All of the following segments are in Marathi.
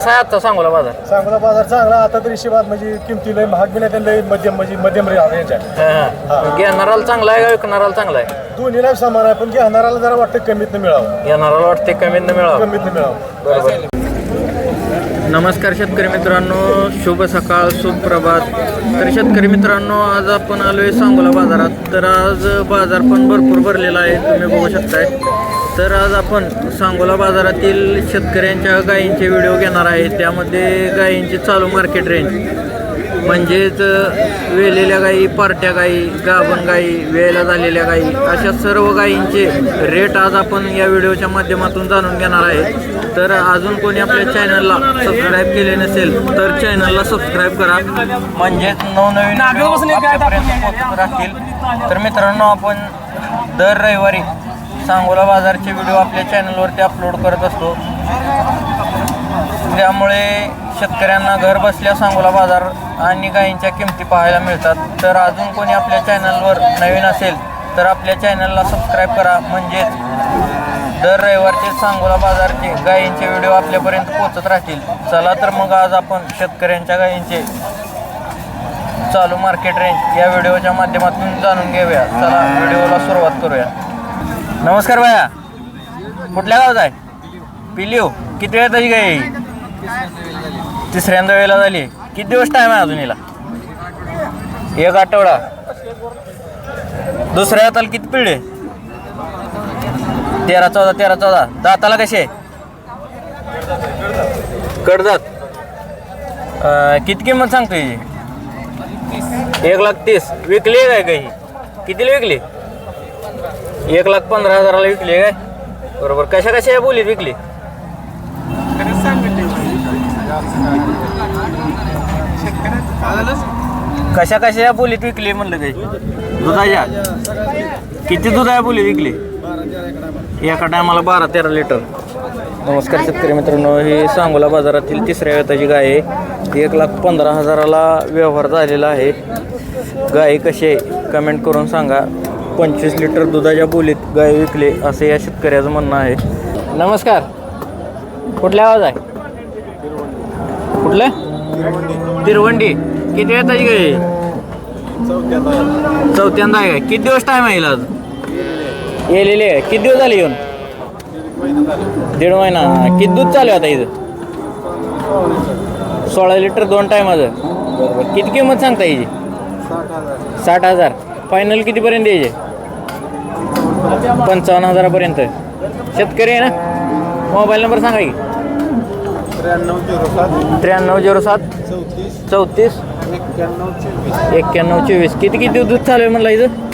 आता सांगोला बाजार. चांगला बाजार चांगला आता तर हिशेबात म्हणजे किमती लय महाग बी नाही आणि लय मध्यम म्हणजे मध्यम रेंज आहे हा. घेणाराला चांगला आहे का विकणाराला चांगला आहे? दोन्हीला समान आहे पण घेणाराला जरा वाटतं कमीत मिळावं. घेणाराला वाटते कमीत न मिळावं. कमीत मिळावं. नमस्कार शेतकरी मित्रांनो शुभ सकाळ सुप्रभात तर शेतकरी मित्रांनो आज आपण आलो आहे सांगोला बाजारात. तर आज बाजार पण भरपूर भरलेला आहे तुम्ही बघू शकताय. तर आज आपण सांगोला बाजारातील शेतकऱ्यांच्या गायींचे व्हिडिओ घेणार आहे. त्यामध्ये गायींची चालू मार्केट रेंज म्हणजेच वेलेल्या गायी पार्ट्या गायी गाभण गायी वेळेला झालेल्या गायी अशा सर्व गायींचे रेट आज आपण या व्हिडिओच्या माध्यमातून जाणून घेणार आहे. तर अजून कोणी आपल्या चॅनलला सबस्क्राईब केले नसेल तर चॅनलला सबस्क्राईब करा. म्हणजेच नवनवीन राहतील. तर मित्रांनो आपण दर रविवारी सांगोला बाजारचे व्हिडिओ आपल्या चॅनलवरती अपलोड करत असतो. त्यामुळे शेतकऱ्यांना घर बसल्या सांगोला बाजार आणि गायींच्या किमती पाहायला मिळतात. तर अजून कोणी आपल्या चॅनलवर नवीन असेल तर आपल्या चॅनलला सबस्क्राईब करा. म्हणजेच दर रविवारचे सांगोला बाजारचे गायींचे व्हिडिओ आपल्यापर्यंत पोहोचत राहतील. चला तर मग आज आपण शेतकऱ्यांच्या गायींचे चालू मार्केट रेंज या व्हिडिओच्या माध्यमातून जाणून घेऊया. चला व्हिडिओला सुरुवात करूया. नमस्कार भया. कुठल्या गावात आहे? पिलिओ किती वेळ तरी गाई? आहे? तिसऱ्यांदा वेळेला झाली. किती दिवस टाईम आहे अजून हिला? एक आठवडा. दुसऱ्या हाताला किती पिढे? तेरा चौदा तेरा चौदा. दाताला कसे? कडदात. किती किंमत सांगतो हिची? एक लाख तीस. विकली आहे काय काही कितीला विकली? एक लाख पंधरा हजाराला विकली काय? बरोबर. कशा कशा या बोलीत विकली? कशा कशा या बोलीत विकली म्हणलं काही दुधाच्या? किती दूध आहे बोली विकली? एका टायमाला बारा तेरा लिटर. नमस्कार शेतकरी मित्रांनो ही सांगोला बाजारातील तिसऱ्या वेताची गाय आहे. एक लाख पंधरा हजाराला व्यवहार झालेला आहे. गाय कशी आहे कमेंट करून सांगा. पंचवीस लिटर दुधाच्या बोलीत गाय विकले असं या शेतकऱ्याचं म्हणणं आहे. नमस्कार. कुठल्या आवाज आहे? कुठलं? तिरवंडी. किती वेळ गाय आहे चौथ्यांदा आहे काय? किती दिवस टाईम आहे हिला आज येलेले आहे. किती दिवस झाले येऊन? दीड महिना. किती दूध चालू आहे आता इथं? सोळा लिटर दोन टायमाचं. आज किती किंमत सांगता हिची साठ हजार. फायनल कितीपर्यंत यायचे? पंचावन्न हजारापर्यंत. शेतकरी आहे ना? मोबाईल नंबर सांगा की. त्र्याण्णव झिरो सात. त्र्याण्णव झिरो सात. चौतीस. चौतीस. एक्क्याण्णव चोवीस. एक्क्याण्णव चोवीस. किती किती दूध चालू आहे म्हणलं इथं?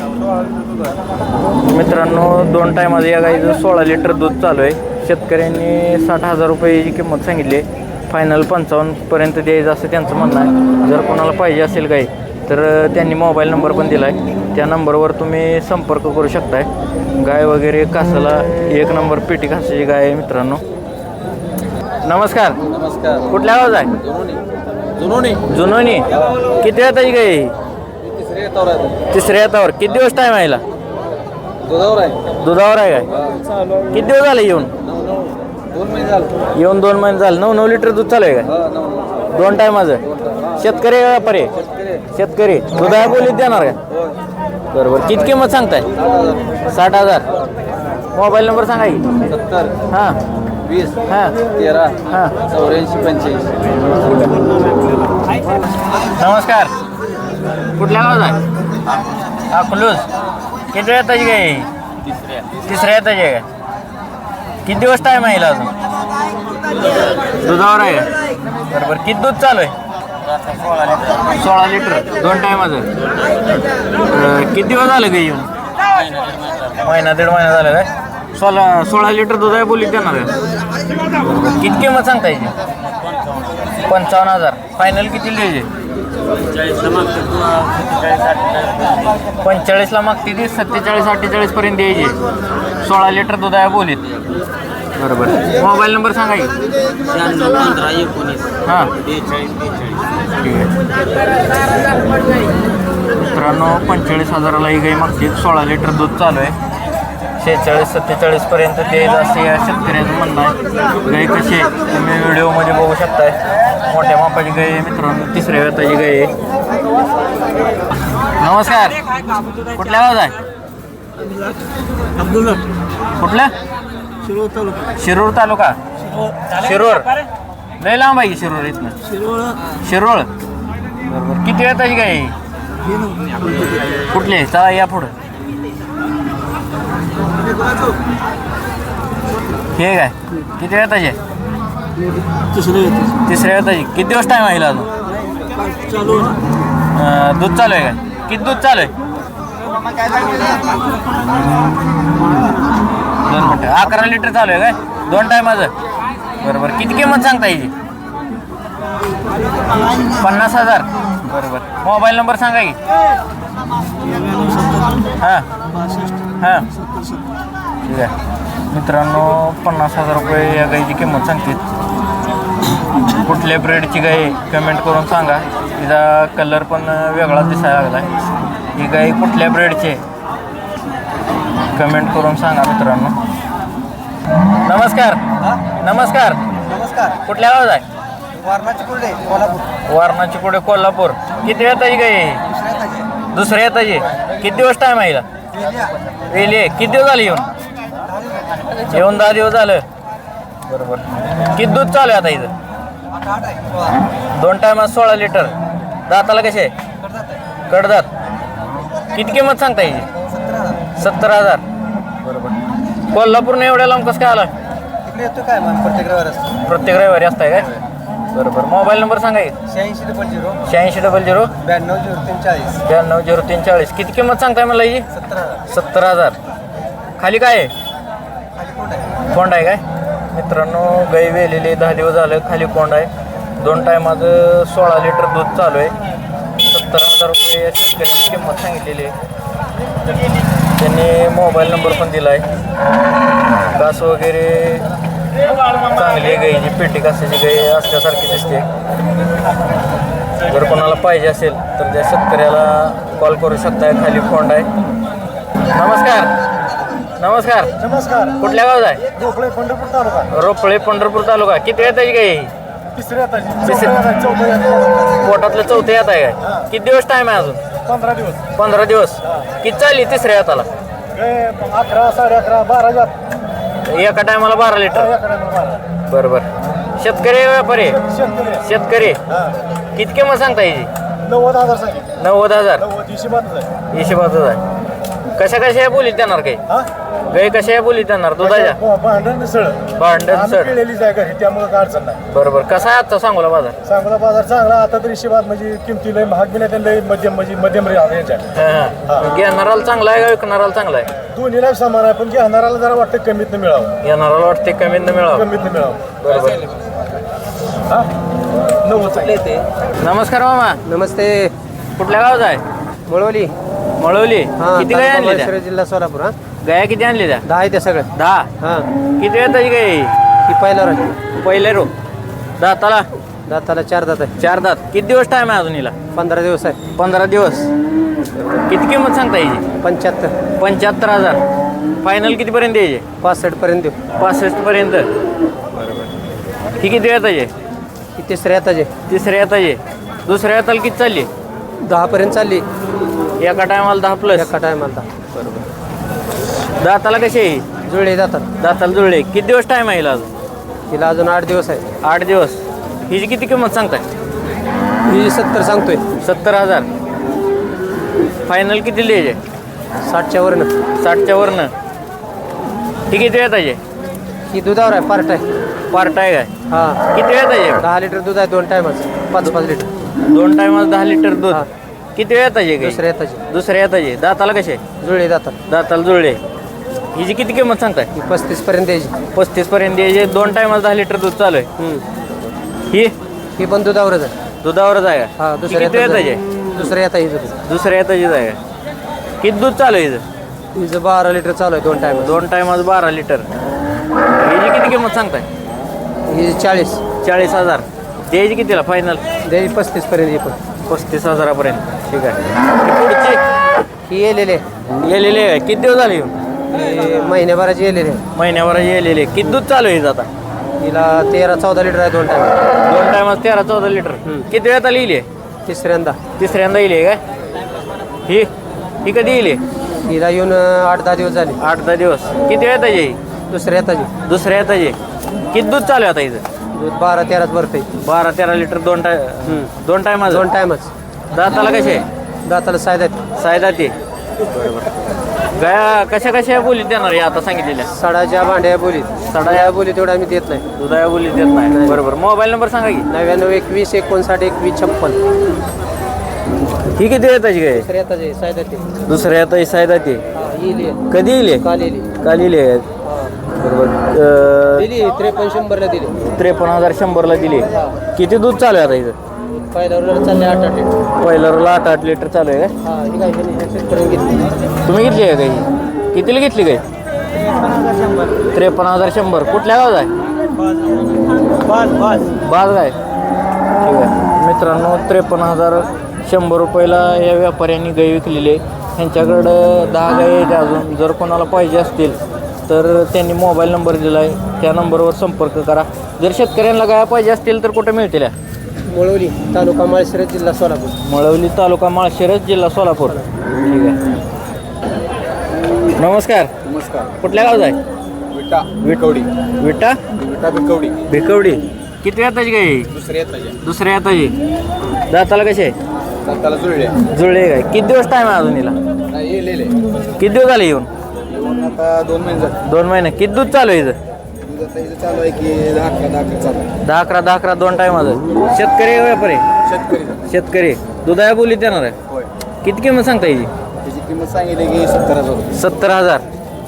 मित्रांनो दोन टायमाचं या गाईचं सोळा लिटर दूध चालू आहे. शेतकऱ्यांनी साठ हजार रुपयाची किंमत सांगितली. आहे फायनल पंचावन्नपर्यंत द्यायचं असं त्यांचं म्हणणं आहे. जर कोणाला पाहिजे असेल गाई तर त्यांनी मोबाईल नंबर पण दिला आहे त्या नंबरवर तुम्ही संपर्क करू शकताय. गाय वगैरे कासाला एक नंबर पेटी कासाची गाय आहे मित्रांनो. नमस्कार. नमस्कार. कुठल्या गावात आहे? जुनोनी. जुनोनी. किती वेळा आहे ही? येतावर आहे. तिसऱ्या येतावर. किती दिवस टाईम आहे हिला? दुधावर आहे. दुधावर आहे काय? किती दिवस झाले येऊन? नऊ नऊ. दोन महिने झाले. येऊन दोन महिने झाले. नऊ नऊ लिटर दूध चालू आहे काय? हा नऊ दोन टायमाचं शेतकरी आहे व्यापारी आहे? शेतकरी दुधा बोलीत देणार का बरोबर. किती किंमत सांगताय? साठ हजार. मोबाईल नंबर सांगा की. सत्तर. हां. वीस हां. तेरा हां. चौऱ्याऐंशी पंच्याऐंशी. नमस्कार. कुठल्या गावात आहे? अकलूज किती वेळ येताची काय तिसऱ्या. तिसऱ्या येताची आहे काय किती दिवस टाईम आहे हिला अजून? दुधावर आहे. का? बरोबर. किती दूध चालू आहे? सोळा लिटर. दोन टायमाचं अं, किती दिवस झालं काही येऊन? महिना दीड महिना. झाला काय सोळा सोळा लिटर दूध आहे का बरोबर किती किंमत सांगता याची? पंचावन्न हजार. फायनल किती द्यायचे पंचेचाळीसला मागते ती सत्तेचाळीस अठ्ठेचाळीस पर्यंत द्यायचे सोळा लिटर दूध आहे बोलीत. बरोबर. मोबाईल नंबर सांगा की. हां. ठीक आहे मित्रांनो पंचेचाळीस हजाराला ही गाई मागते सोळा लिटर दूध चालू आहे. शेहेचाळीस सत्तेचाळीस पर्यंत द्यायचं असं या शेतकऱ्याचं म्हणणं आहे. गाई कशी आहे? तुम्ही व्हिडिओमध्ये बघू शकताय. मोठ्या मापाची गाय आहे मित्रांनो. तिसऱ्या वेताची गाय आहे. नमस्कार. कुठल्या गावात आहे? कुठल्या? शिरूर तालुका. शिरूर लय लांब आहे शिरूर इथनं? शिरोळ बरोबर. किती वेताची गाय कुठले? चला या पुढं. हे काय? किती वेताचे तिसऱ्या वेताची किती दिवस टाईम आहे अजून? अं, दूध चालू आहे काय? किती दूध चालू आहे? दोन मिनटं. अकरा लिटर चालू आहे काय? दोन टायमाचं बरोबर. किती किंमत सांगता याची पन्नास हजार. बरोबर. मोबाईल नंबर सांगा की. हां. हां. ठीक आहे. मित्रांनो पन्नास हजार रुपये या गाईची किंमत सांगते कुठल्या ब्रेडची गाय कमेंट करून सांगा. तिचा कलर पण वेगळा दिसायला लागला आहे ही गाय कुठल्या ब्रेडची आहे कमेंट करून सांगा मित्रांनो. नमस्कार. नमस्कार. नमस्कार. कुठल्या गावात आहे? वारणाची कुर्डे कोल्हापूर. वारणाची पुढे कोल्हापूर. किती येताची गाय? आहे? दुसऱ्या येताची किती दिवस टाईम आहे? वेली आहे किती दिवस झाले येऊन? येऊन दहा दिवस झालं. बरोबर. किती दूध चालू आहे आता इथं? दोन टायमात सोळा लिटर दाताला कसे कडदात किती किंमत सांगता याची सत्तर हजार. बरोबर. कोल्हापूरने एवढ्या लांब कसं काय आला? प्रत्येक रविवार असतो. प्रत्येक रविवारी असताय काय? बरोबर. मोबाईल नंबर सांगा की शहाऐंशी डबल झिरो. शहाऐंशी डबल झिरो. ब्याण्णव झिरो तीन चाळीस ब्याण्णव झिरो तीन चाळीस किती किंमत सांगताय मला ही? सतरा सत्तर हजार. खाली काय आहे? कोंड आहे. काय? मित्रांनो गाई वेलेली दहा दिवस झालं खाली कोंड आहे. दोन टायमाचं सोळा लिटर दूध चालू आहे. सत्तर हजार रुपये या शेतकऱ्याची किंमत सांगितलेली आहे. त्यांनी मोबाईल नंबर पण दिला आहे कास वगैरे चांगली गाईची पेटी कासाची गाई असल्यासारखी दिसते. जर कोणाला पाहिजे असेल तर त्या शेतकऱ्याला कॉल करू शकताय खाली फोंड आहे. नमस्कार. नमस्कार. नमस्कार. कुठल्या गावात आहे? गोखळे पंढरपूर तालुका. रोपळे पंढरपूर तालुका. किती येत आहे गाई तिसऱ्या पोटातलं चौथं येत आहे काय? किती दिवस टाइम आहे अजून? पंधरा दिवस. पंधरा दिवस. किती चालली तिसऱ्या हाताला? अकरा साडे अकरा बारा जात. एका टायमाला बारा लिटर याकडे बारा. बरोबर शेतकरी आहे व्यापारी? आहे? शेतकरी आहे. शेतकरी? हा. किती किंमत सांगता याची? नव्वद हजार सांगितलं नव्वद हजार? नव्वद आहे. हिशोबातच आहे. कशा कशा या बोलीत देणार काही? हा? गाई कशा या बोलीत देणार दुधाच्या? भ- भांडण मिसळ भांडण आहे घरी त्यामुळे काय अडचण नाही. बरोबर कसा आहे आजचा सांगोला बाजार? सांगोला बाजार चांगला आता तर हिशोबात म्हणजे किमती लय महाग बी नाही लय मध्यम म्हणजे मध्यम रे यांच्या हां. हां. घेणाराला चांगला आहे का विकणाराला चांगला आहे? दोन्हीला समान आहे पण घेणाराला जरा वाटतं कमीत मिळावं. घेणाराला वाटते कमीत न मिळावं. कमीत मिळावं. बरोबर. हा? नव्वद सांगितलं. नमस्कार मामा. नमस्ते. कुठल्या गावात आहे? मळवली मळवली हा किती गाय आणली त्या? तालुका जिल्हा सोलापूर हा. गाया किती आणली त्या? दहा आहे ते सगळं दहा? हा. किती वेळ त्याची गाय? ही पहिला राहते पहिले रो. दाताला? दाताला चार दात आहे. चार दात. किती दिवस टाइम आहे अजून हिला? पंधरा दिवस आहे. पंधरा दिवस. किती किंमत सांगता याची पंच्याहत्तर. पंच्याहत्तर हजार. फायनल कितीपर्यंत द्यायचे? पासष्ट पर्यंत देऊ. पासष्ट पर्यंत ही किती वेळ त्याचे ही तिसऱ्या येताचे तिसऱ्या येताचे दुसऱ्या येताला किती चालली? दहा पर्यंत चालली. एका टायमाला दहा प्लस एका टायमाला दाताला कशी आहे ही? जुळे जातात दाताला जुळले. किती दिवस टाइम आहे हिला अजून? तिला अजून आठ दिवस आहे. आठ दिवस. हिची किती किंमत सांगताय? ही सत्तर सांगतोय. सत्तर हजार. फायनल किती द्यायचे साठच्या वरनं. साठच्या वरनं. ही किती वेळ त्याचे ही दुधावर आहे पार्ट आहे. पार्ट आहे काय? हा. किती वेळ त्याचे दहा लिटर दूध आहे दोन टायमाचं पाच पाच लिटर. दोन टायमाला दहा लिटर दूध. हा. किती वेळ त्याचे दुसऱ्या येताचे. दुसऱ्या येताचे. दाताला कसे? जुळे जातात दाताला जुळले. हिची किती किंमत सांगताय? ही पस्तीस पर्यंत द्यायची. पस्तीस पर्यंत द्यायचे. दोन टायमाला दहा लिटर दूध चालू आहे. ही? ही पण दुधावरच आहे. दुधावरच आहे का? हा ही दुसऱ्या किती वेळ येताचे. दुसऱ्या येता ही दूध दुसऱ्या येताचीच आहे. का किती दूध चालू आहे हिचं हिचं बारा लिटर चालू आहे दोन टायम दोन टायमात बारा लिटर. हिची किती किंमत सांगताय? ही चाळीस. चाळीस हजार. द्यायची कितीला? फायनल द्यायची पस्तीस पर्यंत ही पण. पस्तीस हजारापर्यंत. ठीक आहे. ही पुढची? ही येलेले. गेलेली आहे. किती दिवस झाले? हे महिन्याभराची गेलेली आहे महिन्यावर येलेले. किती दूध चालू आहे हिचं आता? हिला तेरा चौदा लिटर आहे दोन टाइम दोन टायमात तेरा चौदा लिटर. किती वेळात लिहिली आहे तिसऱ्यांदा. तिसऱ्यांदा येईल काय? ही? ही कधी येईल हिला येऊन आठ दहा दिवस झाले. आठ दहा दिवस. किती वेळात आहे दुसऱ्या येताची दुसऱ्या आहे किती दूध चालू आहे आता हिचं दूध बारा तेराच भरते बारा तेरा लिटर दोन टाय दोन टायमा दोन टाइमच दाताला कसे? आहे दाताला सायद आहेत सायदा ते गाया कशा कशा बोलीत देणार आहे आता सांगितलेल्या? सडाच्या भांड्या बोलीत. सडाया बोली तेवढं आम्ही देत नाही. दुधाया बोलीत देत नाही. बरोबर. मोबाईल नंबर सांगा की. नव्याण्णव एकवीस एकोणसाठ एकवीस छप्पन. ही किती येताची काय? दुसऱ्या येताची सायद आहेत ते. दुसऱ्या येता सायदा ते. हा, येईल येईल. कधी येईल काल येईल काल येईल बरोबर. दिली त्रेपन्न शंभरला दिली त्रेपन्न हजार शंभरला दिली किती दूध चालू आहे आता इथं? पहिल्या चालले आठ आठ लिटर पहिला रोला आठ आठ लिटर चालू आहे का हा ही काय ह्यांनी ह्याच्यात करून घेतली. तुम्ही घेतली आहे काही कितीला घेतली काही त्रेपन्न हजार शंभर. कुठल्या गावात आहे? बाज काय? ठीक आहे. मित्रांनो त्रेपन्न हजार शंभर रुपयाला या व्यापाऱ्यांनी गाई विकलेली आहे. ह्यांच्याकडं दहा गाई आहेत अजून. जर कोणाला पाहिजे असतील तर त्यांनी मोबाईल नंबर दिला आहे त्या नंबरवर संपर्क करा. जर शेतकऱ्यांना गाया पाहिजे असतील तर कुठे मिळतील या? मुळवली तालुका माळशिरस जिल्हा सोलापूर. मळवली तालुका माळशिरस जिल्हा सोलापूर. ठीक आहे. नमस्कार. नमस्कार. कुठल्या गावात आहे? विटा विकवडी विटा? विटा विकवडी भिकवडी. किती येताची गाई दुसऱ्या येत दुसऱ्या येताची दाताला कसे आहे? त्याला जुळले जुळले काय? किती दिवस टाइम आहे अजून हिला? नाही येलेले. किती दिवस झाले येऊन? आता दोन महिने झाले. दोन महिने. किती दूध चालू आहे चालू आहे की दहा अकरा दहा अकरा चालू आहे. दहा अकरा दहा अकरा दोन टाइम शेतकरी आहे व्यापारी? शेतकरी. शेतकरी. दुधाया बोलीत देणार आहे. होय. किती किंमत सांगता याची? त्याची किंमत सांगितली की सत्तर हजार रुपये सत्तर हजार.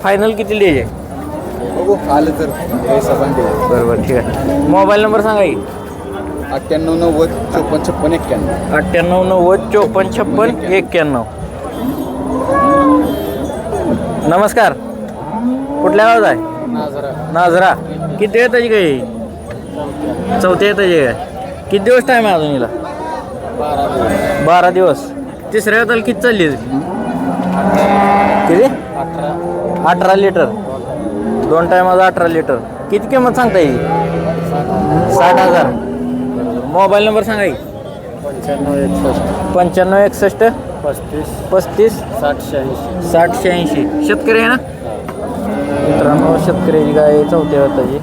फायनल किती द्यायचे? बघू आलं तर देऊ. बरोबर ठीक आहे. मोबाईल नंबर सांगा की. अठ्ठ्याण्णव नव्वद चोपन्न छप्पन एक्क्याण्णव. अठ्ठ्याण्णव नव्वद चोपन्न छप्पन एक्क्याण्णव. नमस्कार. कुठल्या गावात आहे? नाजरा. किती येताची काय चौथ्या येताची काय? किती दिवस टाईम आहे अजून हिला? बारा दिवस. तिसऱ्या येताला किती चालली? किती? अठरा. लिटर दोन टायमाचा अठरा लिटर किती किंमत सांगता येईल? साठ हजार. मोबाईल नंबर सांगा पंच्याण्णव एकसष्ट. पंच्याण्णव एकसष्ट. पस्तीस. पस्तीस. साठ शहाऐंशी. साठ शहाऐंशी. शेतकरी आहे ना? मित्रांनो शेतकऱ्याची गाय चौथ्या होताची